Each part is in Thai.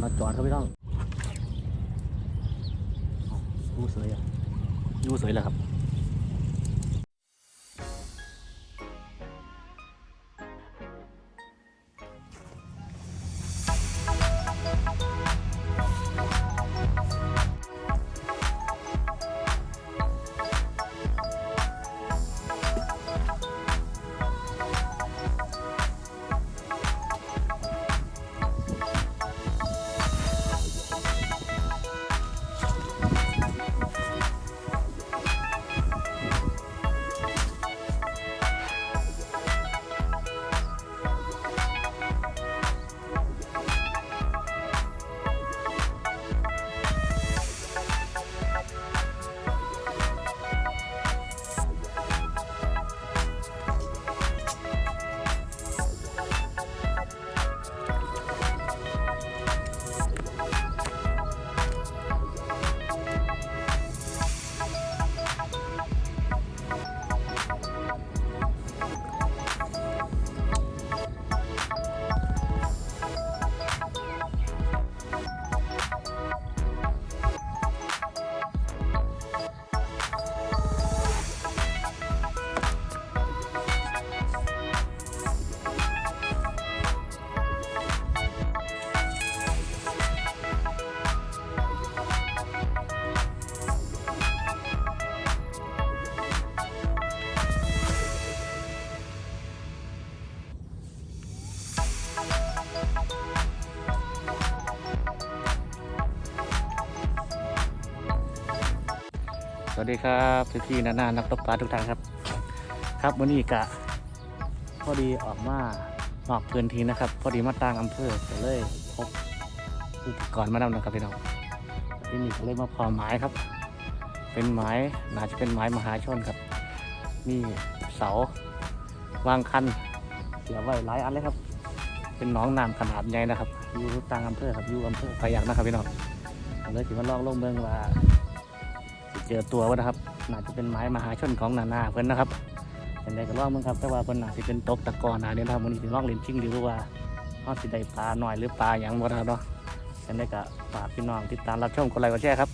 นอนจอดครับพี่น้องยูสวยอะยูสวยเลยครับ ดีครับพี่พี่นานานักตกปลาทุกท่านครับ ครับวันนี้กะพอดีออกมานอกพื้นที่นะครับ พอดีมาต่างอำเภอก็เลยพบอุปกรณ์มานำนะครับพี่น้องที่นี่ก็เลยมาพอไม้ครับ เป็นไม้น่าจะเป็นไม้มหาชนครับนี่เสาวางคันเสียไว้หลายอันเลยครับ เป็นน้องน้ำขนาดใหญ่นะครับอยู่ต่างอำเภอครับอยู่อำเภอพะยักนะครับพี่น้องเลยถือว่าลองลงเมืองว่า เจอตัววะนะครับน่าจะเป็นไม้มหาชนของนานาเพิ่นนะครับเป็นไรก็ลองมึงครับแต่ว่าเพิ่นน่าสิเป็นตกตะกอนนะเนี่ยนะครับวันนี้สิลองเล่นชิงหรือว่าเขาสิได้ปลาหน่อยหรือปลาอย่างบ่นะครับเนาะเป็นไรก็ฝากพี่น้องติดตามรับชมกดไลค์กดแชร์ครับ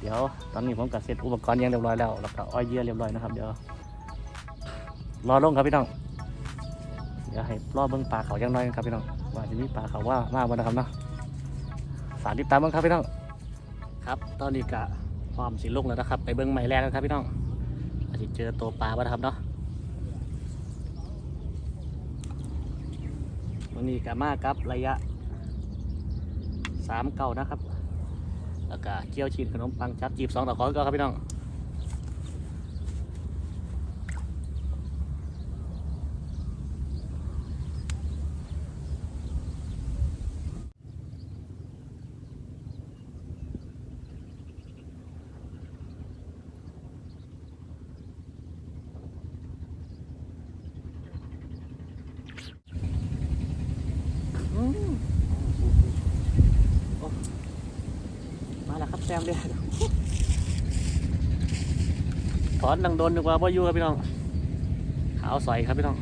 เดี๋ยวตอนนี้ผมก็เสร็จอุปกรณ์ยังเรียบร้อยแล้วแล้วก็อ้อยเยื่อเรียบร้อยนะครับ เดี๋ยวรอลงครับพี่น้องเดี๋ยวให้รอเบิ่งปลาเขาย่างน้อยครับพี่น้องว่าจะมีปลาเขาว่ามากบ่นะครับเนาะฝากติดตามบ้างครับพี่น้องครับ ตอนนี้ก็ พร้อมสิลงแล้วนะครับ ไปเบิ้งใหม่แรกกันครับพี่น้องอาจจะเจอตัวปลาบ้างนะครับเนาะวันนี้กามากับระยะสามเก่านะครับ แล้วก็เกี๊ยวชีนขนมปังจับจีบสองต่อขอก็ครับพี่น้อง อืมโอ้มาแล้วครับแซมเดียวถ อนดังโดนดีกว่าพ่อยู่ครับพี่น้องขาวใสครับพี่น้อง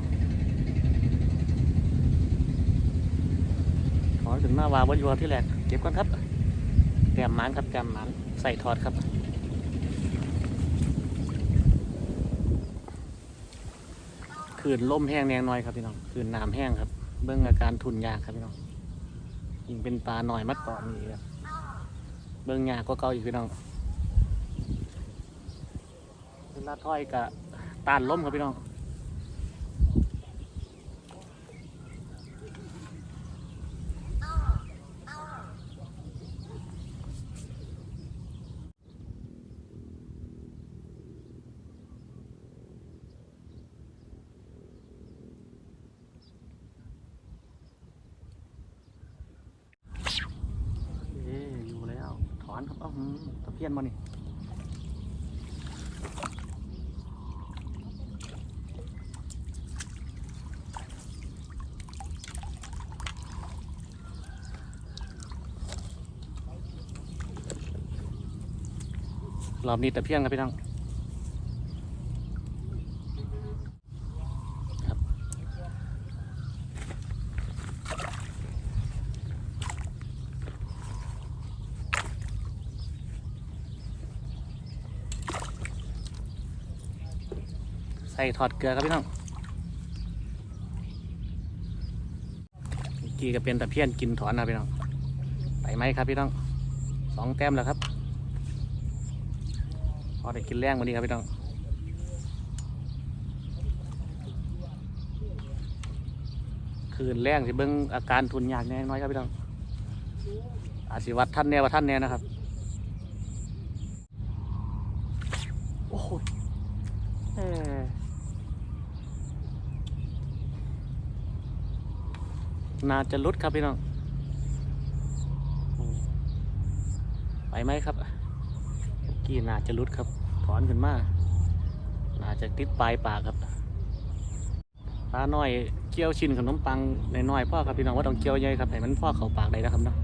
ถอนถึงหน้าวาพ่อยู่ที่แรกเก็บก่อนครับแกมหมันครับแกมหมันใส่ทอดครับคืนล่มแห้งแนงน้อยครับพี่น้องคืนน้ำแห้งครับ เบื้องอาการทุนยากครับพี่น้องยิ่งเป็นปลาหน่อยมัดต่อนนี้ครับเบื้องยากก็เก่าอยู่พี่น้องเว ลาถ้อยกับตานล้มครับพี่น้องเอ๊อยู่แล้วถอนครับเอ้าหืมตะเพียนมานี่ รอบนี้แต่เพียงครับพี่น้องใส่ถอดเกลือครับพี่น้องกี้ก็เป็นตะเพียนกินถอนนะพี่น้องไปไหมครับพี่น้องสองแต้มแล้วครับ อได้กินแรงวันนี้ครับพี่น้องคืนแรงสิเบิ้งอาการทุนยากแน่น้อยครับพี่น้องอาศิวัตท่านแน่ว่าท่านแน่นะครับ โอ้โหเอ่อน่าจะลุดครับพี่น้อง ไปไหมครับ กี้น่าจะลุดครับ ถอนขึ้นมาน่าจะติดปลายปากครับปลาน้อยเกี่ยวชิ้นขนมปังน้อยๆพ่อครับพี่น้องว่าต้องเกี่ยวใหญ่ครับให้มันพ่อเขาปากได้นะครับเนาะ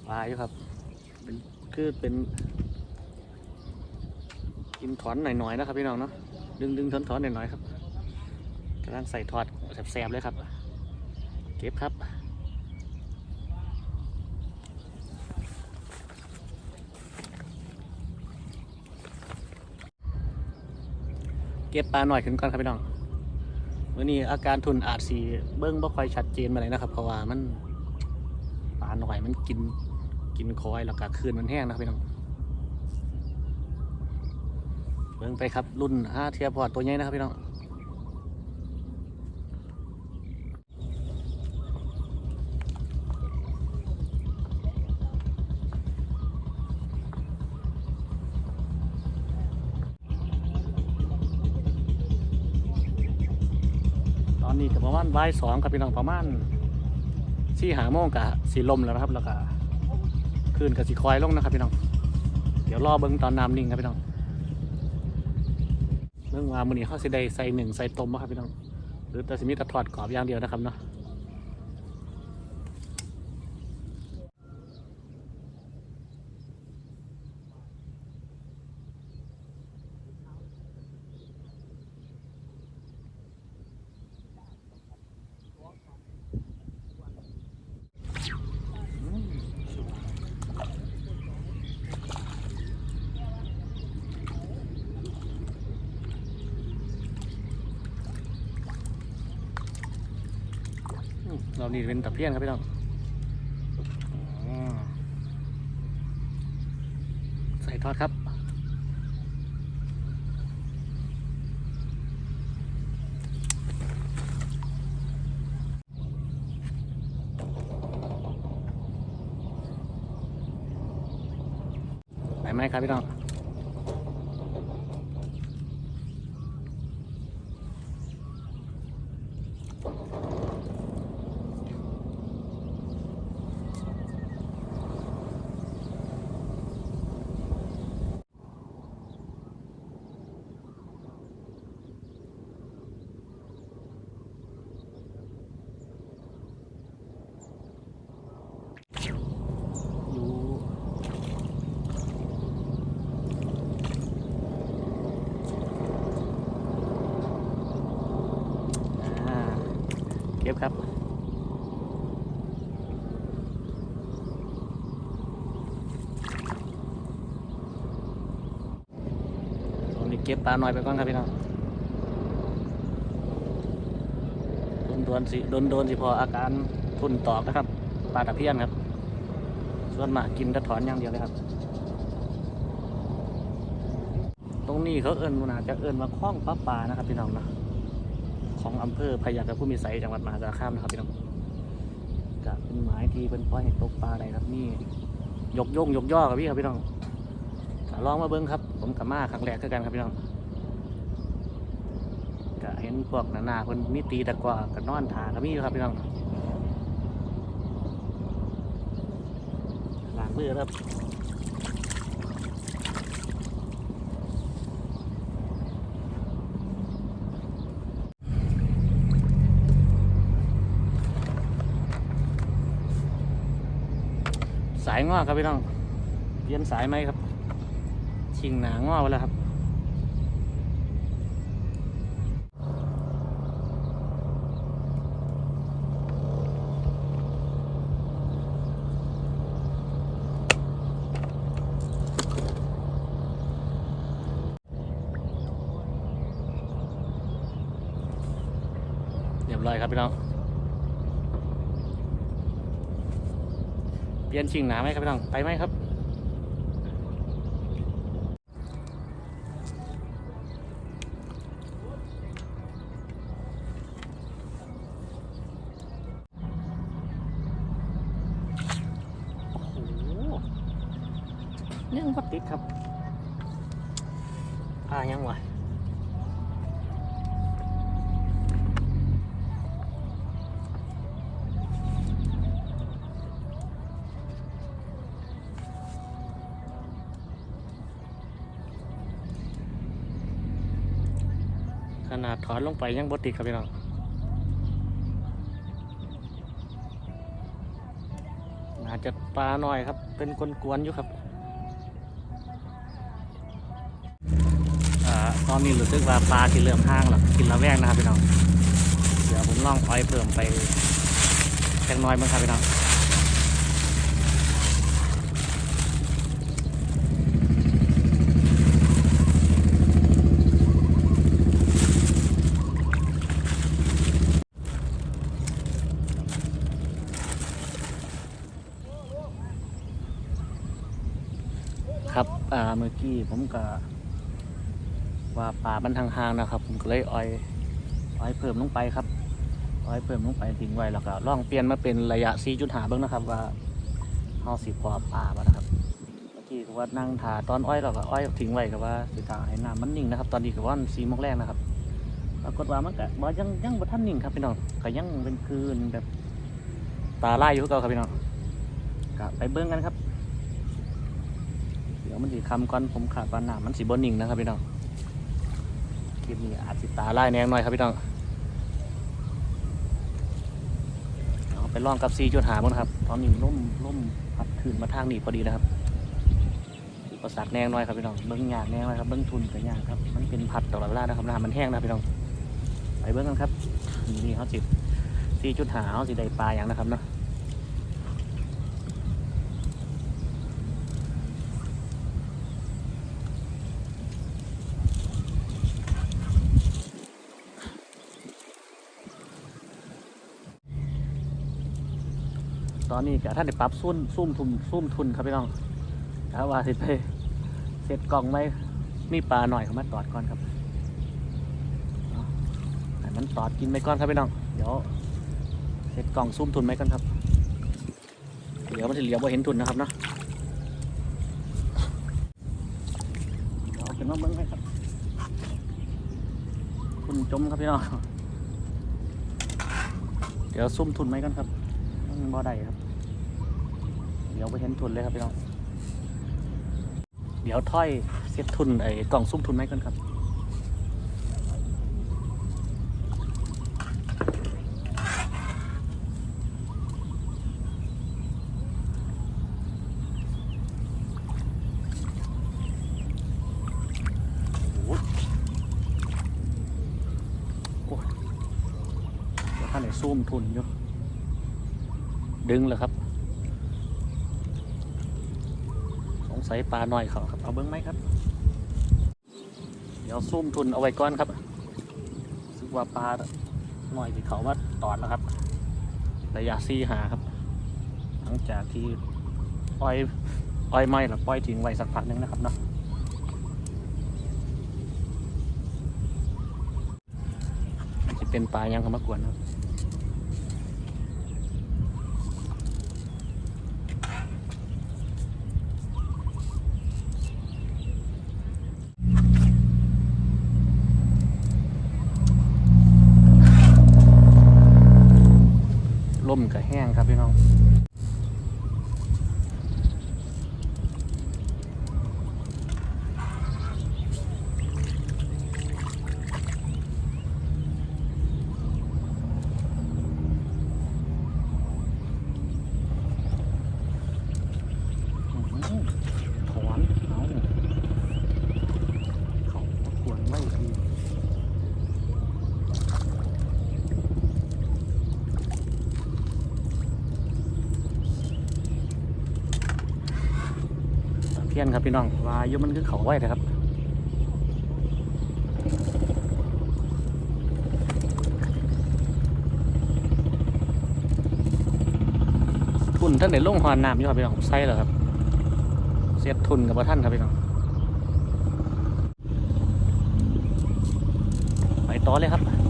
ป ลาอยู่ครับ เป็นคือเป็นกินถอนหน่อยๆนะครับพี่น้องเนาะดึงดึงถอนถอนๆหน่อยๆครับกำลังใส่ทอดแสบๆเลยครับ เก็บครับเก็บปลาหน่อยขึ้นก่อนครับพี่น้องวันนี้อาการทุนอาจสีเบิ้งบ่ค่อยชัดเจนมาเลยนะครับ เพราะว่ามันปลาหน่อยมันกิน กินคอยแล้วก็คืนมันแห้งนะพี่น้องเบิ่งไปครับรุ่นห้าเทียพอร์ตตัวใหญ่นะครับพี่น้องตอนนี้ก็ประมาณบ่ายสองครับพี่น้องประมาณสี่หาโมงกะสีลมแล้วนะครับ แล้วก็ คลื่นกับสีคอยลงนะครับพี่น้อง เดี๋ยวรอเบิ้งตอนน้ำนิ่งครับพี่น้องเรื่องว่ามือนี้เขาสิได้ใส่หนึ่งใส่ต้มบ่ครับพี่น้อง หรือแต่สิมีแต่ถอดกรอบอย่างเดียวนะครับเนาะ อืมเรานี่เป็นตะเพียนครับพี่น้องอ๋อใส่ทอดครับ ไปไหมครับพี่น้อง อยู่อ่าเก็บครับ ตรงนี้เก็บ ปลาหน่อยไปก่อนครับพี่น้องโดนโดนๆสิโดนโดนๆสิพออาการทุนตอกนะครับปลาตะเพียนครับ ส่วนมากกินต่ถอนอย่างเดียวเลยครับ ตรงนี้เขาเอิญนาจะเอิญมาคล้องปลาปลานะครับพี่น้องนะของอำเภอพยัคฆภูมิไสยจังหวัดมหาสารคามนะครับพี่น้องจะเป็นหมายที่เป็นปล่อยให้ตกปลาได้ครับนี่ยกย่งยกย่อกับพี่ครับพี่น้องถ้าลองมาเบิ้งครับ ผมกับมาครั้งแรกคือกันครับพี่น้อง ห็นพวกหนาๆคนมีตีตะกว่าก็นอนถาก็มีอยู่ครับพี่น้องลัางมือครับสายง้อครับพี่น้องเรียนสายไหมครับ ชิงหนางอไปแล้วครับ เปลี่ยนชิงหนาไหมครับพี่น้องไปไหมครับโอ้โหยังก็ติดครับอ่ายังวะ อนลงไปยังบติดครับพี่น้องอาจจะปลาหน่อยครับ เป็นกวนๆอยู่ครับอตอนนี้รู้สึกว่าปลาที่เริ่มห้างแล้วกินละแวงนะครับพี่น้อง เดี๋ยวผมลองอ้อยเพิ่มไปแค่น้อยมั้งครับพี่น้อง ครับ อ่า เมื่อ กี้ผมก็ว่าป่ามันทางห่างๆนะครับ ผมก็เลยอ้อยอ้อยเพิ่มลงไปครับอ้อยเพิ่มลงไปทิ้งไว้แล้วก็ล่องเปลี่ยนมาเป็นระยะ4.5เบ้างนะครับ ว่าเฮาสิพอป่าบ่นะครับเมื่อกี้ก็ว่านั่งถ่าตอนอ้อยเราก็อ้อยทิ้งไว้ก็ว่าสิถ่าให้น้ำมันนิ่งนะครับ ตอนนี้ก็ว่า4โมงแรกนะครับปรากฏว่ามันก็บ่ยังยังบ่ทันนิ่งครับพี่น้องก็ยังเป็นคืนแบบตาไลายอยู่เก่าครับพี่น้องก็ไปเบิ่งกันครับ มันสีคำก่อนผมขาดปลาหนามันสีบนนิ่งนะครับพี่น้องคลิปนี้อาจสิตาไล่แนงหน่อยครับพี่น้องเอาไปล่องกับซีจุดหาบ้างครับ ตอนนี้ล่มล่มพัดคืนมาทางนี้พอดีนะครับอุปสรรคแนงหน่อยครับพี่น้องเบิ้งหยากแนงหน่อยครับเบิ้งทุนกับหยากครับมันเป็นพัดตลอดเวลานะครับน้ำมันแห้งนะพี่น้องไปเบิ้งกันครับนี่เขาจิบซีจุดหาเขาสิได้ปลาอย่างนะครับเนาะ ต อนนี้กะท่านได้ปรับซุ่มซุ่มทุนซุ่มทุนครับพี่น้องถ้าว่าสิไปเสร็จกล่องไหมมีปลาหน่อยเขามาตอดก่อนครับให้มันตอดกินไปก่อนครับพี่น้อง เดี๋ยวเสร็จกล่องซุ่มทุนไหมก่อนครับเดี๋ยวมันจะเหลียวว่าเห็นทุนนะครับเนาะเอาเป็นว่าเบิ้งให้ครับ คุณจมครับพี่น้อง เดี๋ยวซุ่มทุนไหมกันครับมันบ่ได้ครับ ดี๋ยวไปเห็นทุนเลยครับพี่น้อง เดี๋ยวถ้อยเซ็ตทุนไอ้กล่องซุ่มทุนไหมกันครับโอ้โหโอ้ยเดี๋ยวท่านไหนซุ่มทุนอยู่ดึงเลยครับ สงสัยปลาหน่อยเขาครับ เอาเบิ้งไหมครับ เดี๋ยวซุ่มทุนเอาไว้ก่อนครับรู้สึกว่าปลาหน่อยที่เขาว่าตอดแล้วครับ ระยะซีหาครับ หลังจากที่ปล่อยปล่อยไม่หรือปล่อยทิ้งไว้สักพักหนึงนะครับเนาะจะเป็นปลายังเขามากวนครับ ล่ม ก็แห้งครับพี่น้อง ยนครับพี่น้ องวาอยุมันคือเขาไว้นะครับ ทุนท่านได้ลงหอนน้ำอยู่ครับพี่น้องใส่เหรอครับ เสียทุนกับพระท่านครับพี่น้องไปต่อเลยครับ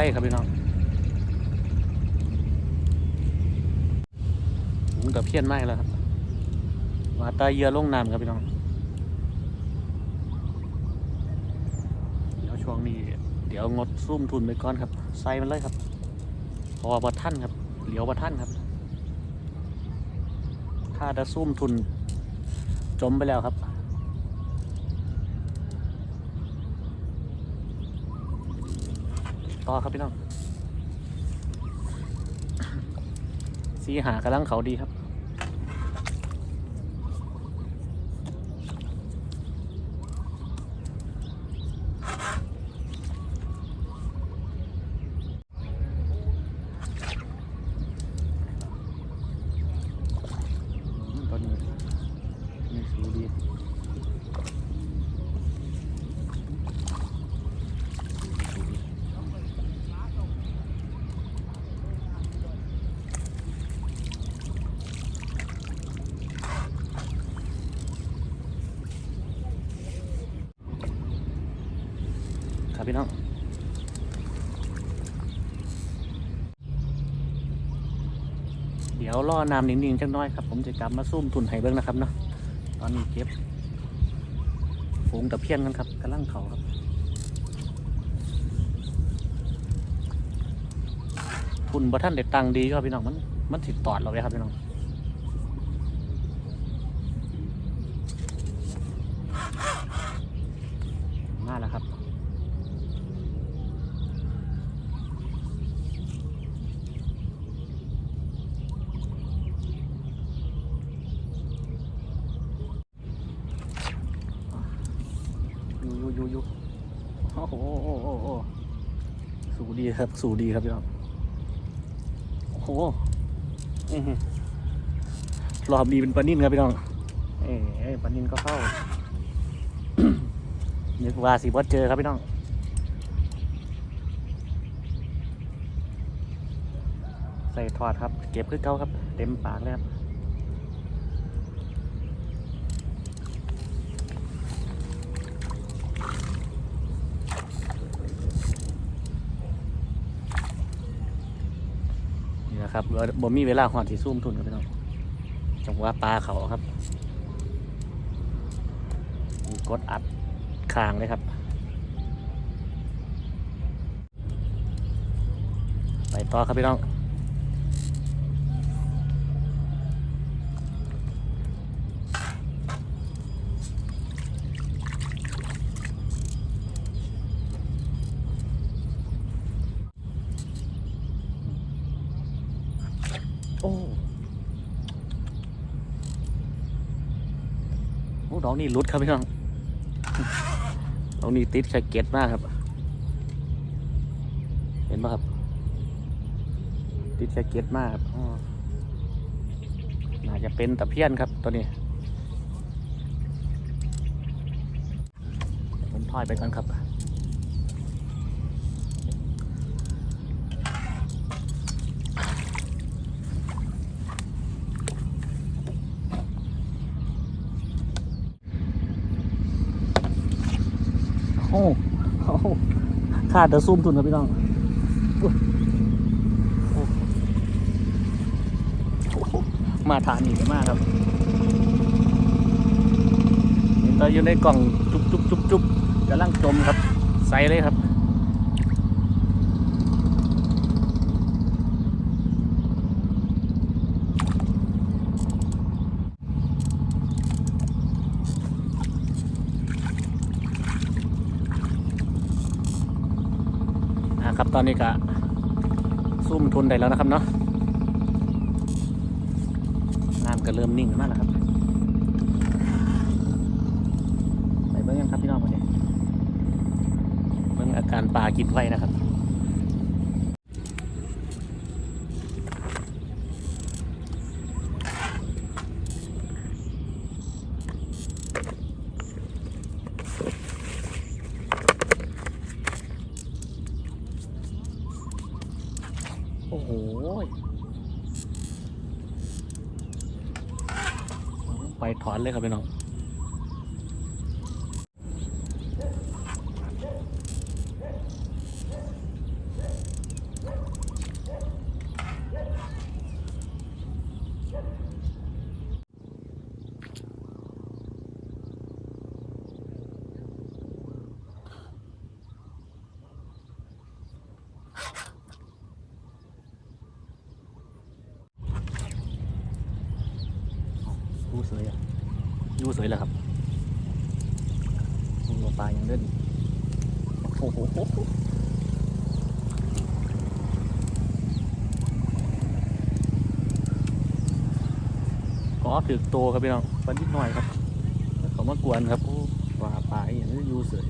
ไว้ครับพี่น้องหุงตะเพี้ยนมากแล้วครับมาตาเยือลงน้ำครับพี่น้องเดี๋ยวช่วงนี้ เดี๋ยวงดซุ่มทุนไปก่อนครับใส่มันเลยครับพระว่าบัท่านครับ เหลียวบัท่านครับ ถ้าจะซุ่มทุนจมไปแล้วครับ ต่อครับพี่น้องสีหากำลังเขาดีครับ อืมตอนนี้นี่สูดี ครับพี่น้องเดี๋ยวรอน้ำนิ่งๆจังน้อยครับ ผมจะกลับมาซุ่มทุนไห้เบิ้งนะครับเนาะตอนนี้เก็บฝูงตะเพียนกันครับกำลังเขาครับทุนบ่ท่านได้ตังดีครับพี่น้องมันมันติดตอดเราไว้ครับพี่น้องมาแล้วครับ ยูยูยูยูโอ้โหโอ้โหโอ้โหสูดี ครับ สูดีครับพี่น้องโอ้โหอื้อหือรอบดีเป็นปลานิ่นครับพี่น้อง เอ้ยเอ้ยปลานิ่นก็เข้านึกว่าสิบอสเจอครับพี่น้องใส่ทอดครับ เก็บคือเก่าครับ เต็มปากเลยครับ นะครับเราบ่มีเวลาหอดที่ซุ่มทุนครับพี่น้องจังหวะปลาเขาครับกดอัดคางเลยครับ ไปต่อครับพี่น้อง โอ้โองนี่รุดครับพี่น้องดองนี่ติดแค่เก็ตมากครับ เห็นไหมครับ ติดแค่เก็ตมากครับอ๋อน่าจะเป็นตะเพียนครับตัวนี้ผมถอยไปก่อนครับ โอ้โห ขาดเดอะซูมทุนครับพี่น้องมาทานอีกมากครับเห็นตอนอยู่ในกล่องจุ๊บจุ๊บจุ๊บจุ๊บกำลังจมครับใส่เลยครับ โครับ ตอนนี้ก็ซุ่มทุนได้แล้วนะครับเนาะน้ำก็เริ่มนิ่งมากแล้วครับไปเบิ้งยังครับพี่น้องวันนี้เบิ้งอาการปลากินไว้นะครับ โอ้โห ไปถอนเลยครับพี่น้อง ยูสวยอะยูสวยเลยครับหัวปลายังเล่นโอ้โหก็ ถือโตครับพี่น้องปันนิดหน่อยครับเขามากวนครับว่าปลาอย่างนี้อยู่สวย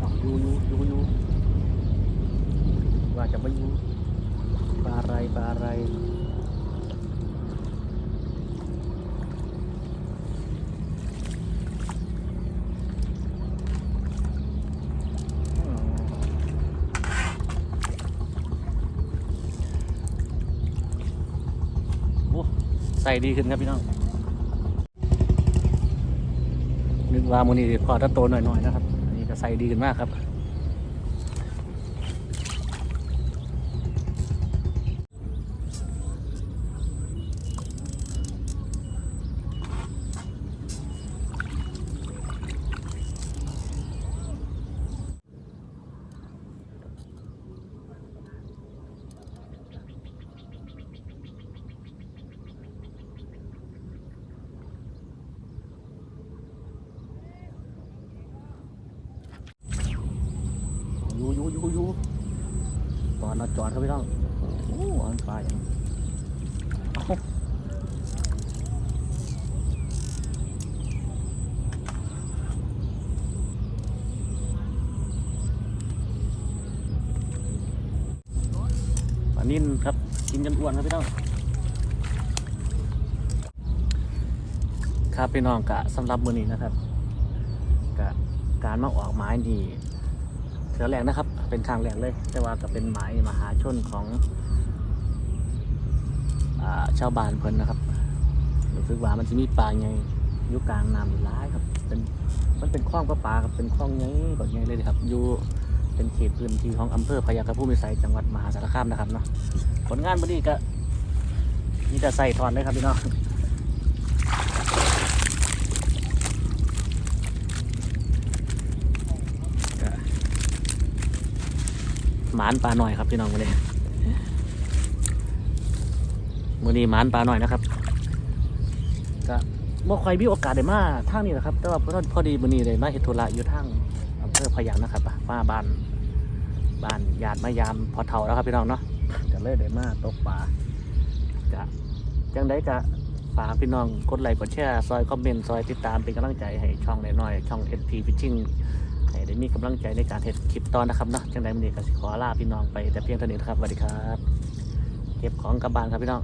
อ้าวยูยูยูยูว่าจะไม่ยูปลาอะไรปลาอะไรอืมโอ้ ใส่ดีขึ้นครับพี่น้องนึกว่ามูนี่พอถ้าโตหน่อยๆนะครับนนี่ก็ใส่ดีขึ้นมากครับ ยูยูยูยูตอนเราจอดครับพี่น้องโอ้อันปลาอย่างเอ้าปลา นิ่นครับ กินจนอ้วนครับพี่น้องครับพี่น้องกะสำหรับมือนี้นะครับกะการมาออกไม้ดีเถือแรกนะครับ เป็นครั้งแรกเลย แต่ว่าก็เป็นหมายมหาชนของอชาวบ้านเพิ่นนะครับรู้สึกว่ามันจะมีปลาไงอยู่กลางน้ำอยู่ร้ายครับ เป็นมันเป็นคลองประปาครับเป็นคลองไงแบบไงเลยครับอยู่ เป็นเขตพื้นที่ของอำเภอพยากระพูมิสัยจังหวัดมหาสารคามนะครับเนาะผลงานวันนี้ก็มีแต่ใส่ถอนเลยครับพี่น้องหมานปลาหน่อยครับพี่น้องวันนี้มือนี้หมานปลาหน่อยนะครับก็บ่ค่อยมีโอกาสได้มาทางนี้แหละครับ แต่ว่าพอพอดีมือนี้ได้มาเฮ็ดธุระอยู่ทางอำเภอพะยางนะครับ มาบ้านบ้านญาติมายามพอเท่าแล้วครับพี่น้องเนาะก็เลยได้มาตกปลาก็จังได้ก็ฝากพี่น้องกดไลค์กดแชร์ซอยคอมเมนต์ซอยติดตามเป็นกำลังใจให้ช่องน้อยๆช่อง SP Fishing ให้ได้มีกำลังใจในการเฮ็ดคลิปตอนนะครับเนาะจังได้มื้อนี้ก็สิขอลาพี่น้องไปแต่เพียงเท่านี้นะครับสวัสดีครับ เก็บของกลับบ้านครับพี่น้อง